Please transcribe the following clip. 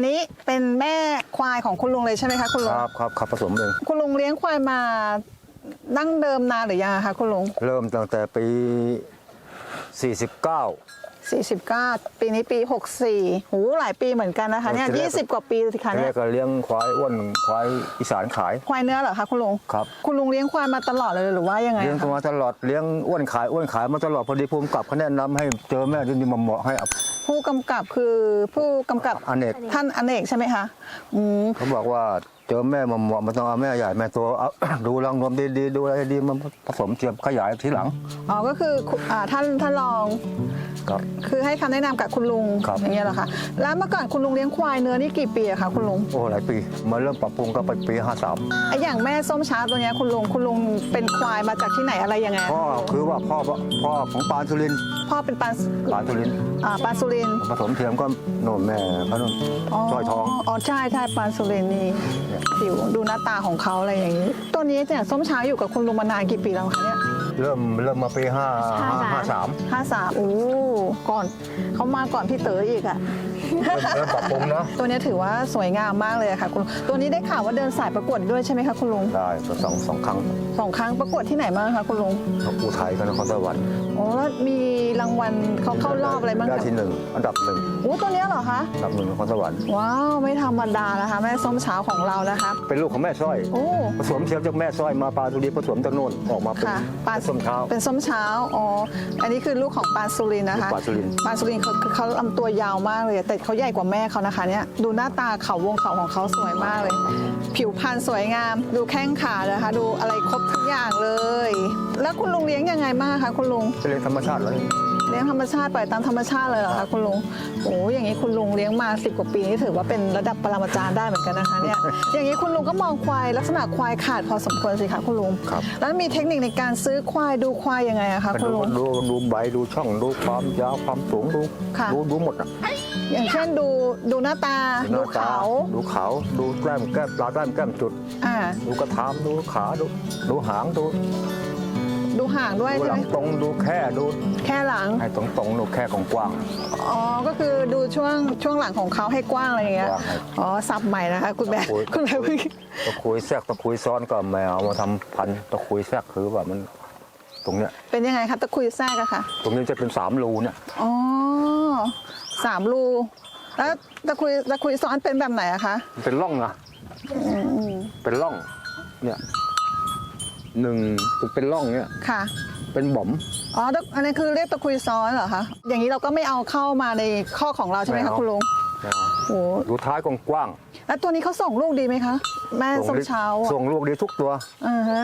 นนี้เป็นแม่ควายของคุณลุงเลยใช่ไหมคะคุณคลุง รับครับครับผสมเองคุณลุงเลี้ยงควายมาดั้งเดิมนานหรือยังอะคะคุณลุง เริ่มตั้งแต่ปี 49 49 ปีนี้ปี 64 หูหลายปีเหมือนกันนะคะเนี่ยทีแรก20 กว่าปีสิคะแรเนี่ยกก็เลี้ยงควายอ้วนควายอีสานขาย ควายเนื้อเหรอคะคุณลุงครับ คุณลุงเลี้ยงควายมาตลอดเลยหรือว่ายังไงเลี้ยงคะมาตลอดเลี้ยงอ้วนขายอ้วนขายมาตลอดพอดีภูมิกับเขาแนะนำให้เจอแม่ที่นี่มาเหมาะให้เอา ผู้กำกับคือผู้กำกับอเนก ท่านอเนกใช่ไหมคะอืม เขาบอกว่า เจอแม่มาเหมาะมันต้องเอาแม่ใหญ่แม่ตัวเอา ดูรังนมดีๆดูอะไรดีมันผสมเทียมขยายทีหลัง อ๋อก็คืออ่าท่านท่านรอง ครับ คือให้คำแนะนำกับคุณลุงครับ อย่างเงี้ยเหรอคะแล้วเมื่อก่อนคุณลุงเลี้ยงควายเนื้อนี่กี่ปีอะคะคุณลุงโอ้หลายปีมาเริ่มปรับปรุงก็ไปปี53ไออย่างแม่ส้มช้าตัวเนี้ยคุณลุงคุณลุงเป็นควายมาจากที่ไหนอะไรยังไงอะพ่อคือว่าพ่อพ่อของปานสุรินทร์พ่อเป็นปานปานสุรินทร์อ่าปานสุรินทร์ผสมเทียมก็โน่นแม่เขาโน่นสร้อยทอง อ๋อใช่ใช่ปานสุรินทร์นี่ผิวดูหน้าตาของเขาอะไรอย่างนี้ ตัวนี้เนี่ยส้มเช้าอยู่กับคุณลุงมานานกี่ปีแล้วคะเนี่ย เริ่มเริ่มมาปี5 53 53ห้าสามโอ้ก่อนเขามาก่อนพี่เต๋ออีกอะเริ่มเริ่มปรับปรุงนะตัวเนี้ยถือว่าสวยงามมากเลยอะค่ะคุณลุงตัวนี้ได้ข่าวว่าเดินสายประกวดด้วยใช่ไหมคะคุณลุงได้ก็สองสองครั้งสองครั้งประกวดที่ไหนบ้างคะคุณลุงอุทัยกับนครสวรรค์โอ้แล้วมีรางวัลเขาเข้ารอบอะไรบ้างได้คะที่หนึ่งอันดับหนึ่งโอ้ตัวเนี้ยเหรอคะ อันดับหนึ่งนครสวรรค์ว้าว ไม่ธรรมดานะคะ แม่ส้มเช้าของเรานะคะ เป็นลูกของแม่สร้อย โอ้ ผสมเทียมจากแม่สร้อยมาปลาทุรีผสมจากโน่นออกมาเป็นค่ะปลาเป็นส้มเท้า เป็นส้มเช้า อ๋อ อันนี้คือลูกของปลาสุรินทร์นะคะ ปลาสุรินทร์ปลาสุรินทร์เขาเขาลำตัวยาวมากเลย แต่เขาใหญ่กว่าแม่เขานะคะเนี่ย ดูหน้าตาเขาวงเขาของเขาสวยมากเลย ผิวพรรณสวยงาม ดูแข้งขาเลยนะคะดูอะไรครบทุกอย่างเลย แล้วคุณลุงเลี้ยงยังไงบ้างคะคุณลุงเป็นเรื่องธรรมชาติเลย เลี้ยงธรรมชาติปล่อยตามธรรมชาติเลยเหรอคะคุณลุงโอ้อย่างนี้คุณลุงเลี้ยงมาสิบกว่าปีนี่ถือว่าเป็นระดับปรมาจารย์ได้เหมือนกันนะคะเนี่ยอย่างนี้คุณลุงก็มองควายลักษณะควายขาดพอสมควรสิคะคุณลุงครับ แล้วมีเทคนิคในการซื้อควายดูควายยังไงอะคะก็คุณดูลุงดูดูใบดูช่องดูความยาวความสูงดูค่ะดูดูหมดอะอย่างเช่นดูดูหน้าตาหดูน้ตเขาดูเขาดูแก้มแก้มปลาแก้มแก้มจุด อ่าดูกระทามดูขาดูดูหางดู ดูห่างด้วยดูใช่หไหลัมงตรงดูแค่ดูแค่หลัง ให้ตรงตรงๆดูแค่ของกว้าง อ๋อ ก็คือดูช่วงช่วงหลังของเขาให้กว้างอะไรอย่างเงี้ย กว้างให้อ๋อ สับใหม่นะคะ คุณแม่โอ้ยคุณแม่เพิ่งตะคุยแทรกตะคุยซ้อนก็ไม่เอามาทำพันธุ์ตะคุยแทรกคือว่ามัน ตรงเนี้ยเป็นยังไงคะตะคุยแทรกอะค่ะ ตรงนี้จะเป็นสามรูเนี่ยอ๋อสามรู แล้วตะคุยตะคุยซ้อนเป็นแบบไหนอะคะมันเป็นร่องนะเป็นร่องเนี่ย หนึ่งเป็นร่องเนี่ยค่ะ เป็นบ่อม อ๋อตะอันนี้คือเรียกตะคุยซ้อนเหรอคะ อย่างนี้เราก็ไม่เอาเข้ามาในข้อของเราใช่ไหมไม่คะเอา คุณลุงนะโอ้ดูท้ายกว้างแล้วตัวนี้เขาส่งลูกดีไหมคะ แม่ๆส้มลิเช้าอะส่งลูกดีทุกตัวอือฮะ